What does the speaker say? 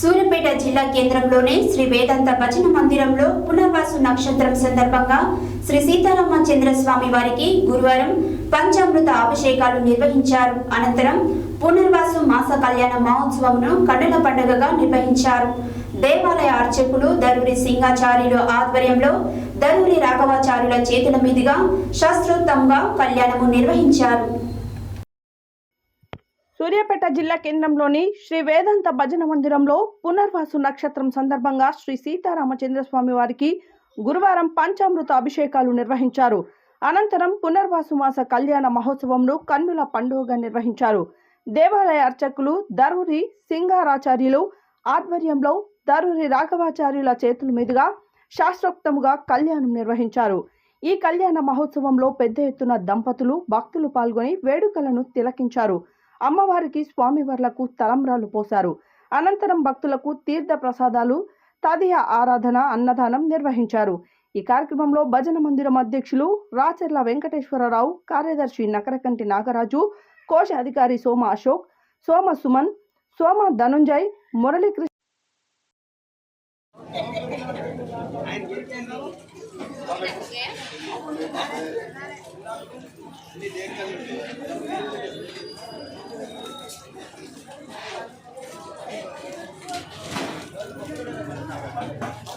సూర్యపేట జిల్లా కేంద్రంలోని శ్రీ వేదాంత భజన మందిరంలో పునర్వాసు నక్షత్రం సందర్భంగా శ్రీ సీతారామ చంద్రస్వామి వారికి గురువారం పంచామృత అభిషేకాలు నిర్వహించారు. అనంతరం పునర్వాసు మాస కళ్యాణ మహోత్సవంను కన్నుల పండుగగా నిర్వహించారు. దేవాలయ అర్చకులు దరూరి సింగాచార్యులు ఆధ్వర్యంలో దరూరి రాఘవాచార్యుల చేతుల మీదుగా శాస్త్రోత్తంగా కళ్యాణము నిర్వహించారు. సూర్యాపేట జిల్లా కేంద్రంలోని శ్రీ వేదాంత భజన మందిరంలో పునర్వాసు నక్షత్రం సందర్భంగా శ్రీ సీతారామచంద్రస్వామి వారికి గురువారం పంచామృత అభిషేకాలు నిర్వహించారు. అనంతరం పునర్వాసు మాస కళ్యాణ మహోత్సవంను కన్నుల పండుగగా నిర్వహించారు. దేవాలయ అర్చకులు దరూరి సింగారాచార్యులు ఆధ్వర్యంలో దరూరి రాఘవాచార్యుల చేతుల మీదుగా శాస్త్రోక్తముగా కళ్యాణం నిర్వహించారు. ఈ కళ్యాణ మహోత్సవంలో పెద్ద ఎత్తున దంపతులు భక్తులు పాల్గొని వేడుకలను తిలకించారు. అమ్మవారికి స్వామివార్లకు తలంబ్రాలు పోశారు. అనంతరం భక్తులకు తీర్థ ప్రసాదాలు తదియ ఆరాధన అన్నదానం నిర్వహించారు. ఈ కార్యక్రమంలో భజన మందిరం అధ్యక్షులు రాచర్ల వెంకటేశ్వరరావు కార్యదర్శి నకరకంటి నాగరాజు కోశ అధికారి సోమ అశోక్ సోమ సుమన్ సోమ ధనుంజయ్ మురళీకృష్ణ ఆయన